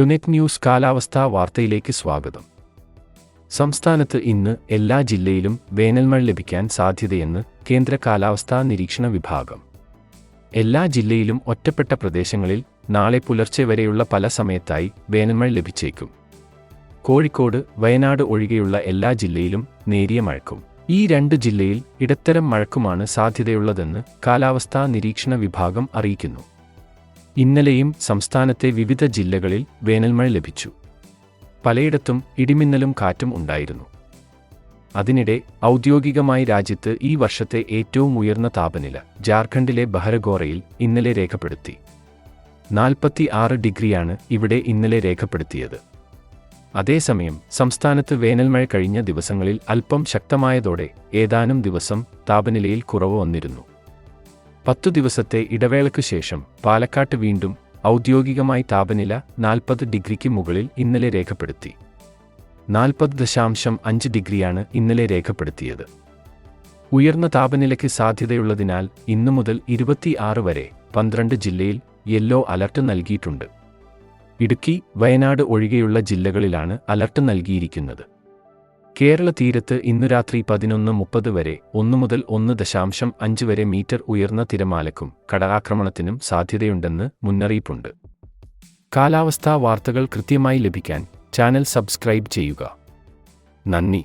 ടുനെറ്റ് news കാലാവസ്ഥാ വാർത്തയിലേക്ക് സ്വാഗതം. സംസ്ഥാനത്ത് ഇന്ന് എല്ലാ ജില്ലയിലും വേനൽമഴ ലഭിക്കാൻ സാധ്യതയെന്ന് കേന്ദ്ര കാലാവസ്ഥാ നിരീക്ഷണ വിഭാഗം. എല്ലാ ജില്ലയിലും ഒറ്റപ്പെട്ട പ്രദേശങ്ങളിൽ നാളെ പുലർച്ചെ വരെയുള്ള പല സമയത്തായി വേനൽമഴ ലഭിച്ചേക്കും. കോഴിക്കോട് വയനാട് ഒഴികെയുള്ള എല്ലാ ജില്ലയിലും നേരിയ മഴക്കും. ഈ രണ്ട് ജില്ലയിൽ ഇടത്തരം മഴക്കുമാണ് സാധ്യതയുള്ളതെന്ന് കാലാവസ്ഥാ നിരീക്ഷണ വിഭാഗം അറിയിക്കുന്നു. ഇന്നലെയും സംസ്ഥാനത്തെ വിവിധ ജില്ലകളിൽ വേനൽമഴ ലഭിച്ചു. പലയിടത്തും ഇടിമിന്നലും കാറ്റും ഉണ്ടായിരുന്നു. അതിനിടെ ഔദ്യോഗികമായി രാജ്യത്ത് ഈ വർഷത്തെ ഏറ്റവും ഉയർന്ന താപനില ജാർഖണ്ഡിലെ ബഹരഗോറയിൽ ഇന്നലെ രേഖപ്പെടുത്തി. നാൽപ്പത്തി ആറ് ഡിഗ്രിയാണ് ഇവിടെ ഇന്നലെ രേഖപ്പെടുത്തിയത്. അതേസമയം സംസ്ഥാനത്ത് വേനൽമഴ കഴിഞ്ഞ ദിവസങ്ങളിൽ അല്പം ശക്തമായതോടെ ഏതാനും ദിവസം താപനിലയിൽ കുറവ് വന്നിരുന്നു. പത്തു ദിവസത്തെ ഇടവേളയ്ക്കു ശേഷം പാലക്കാട്ട് വീണ്ടും ഔദ്യോഗികമായി താപനില നാൽപ്പത് ഡിഗ്രിക്ക് മുകളിൽ ഇന്നലെ രേഖപ്പെടുത്തി. നാൽപ്പത് ദശാംശം അഞ്ച് ഡിഗ്രിയാണ് ഇന്നലെ രേഖപ്പെടുത്തിയത്. ഉയർന്ന താപനിലയ്ക്ക് സാധ്യതയുള്ളതിനാൽ ഇന്നു മുതൽ ഇരുപത്തിയാറ് വരെ പന്ത്രണ്ട് ജില്ലയിൽ യെല്ലോ അലർട്ട് നൽകിയിട്ടുണ്ട്. ഇടുക്കി വയനാട് ഒഴികെയുള്ള ജില്ലകളിലാണ് അലർട്ട് നൽകിയിരിക്കുന്നത്. കേരള തീരത്ത് ഇന്നു രാത്രി പതിനൊന്ന് മുപ്പത് വരെ ഒന്നു മുതൽ ഒന്ന് ദശാംശം അഞ്ച് വരെ മീറ്റർ ഉയർന്ന തിരമാലക്കും കടലാക്രമണത്തിനും സാധ്യതയുണ്ടെന്ന് മുന്നറിയിപ്പുണ്ട്. കാലാവസ്ഥാ വാർത്തകൾ കൃത്യമായി ലഭിക്കാൻ ചാനൽ സബ്സ്ക്രൈബ് ചെയ്യുക. നന്ദി.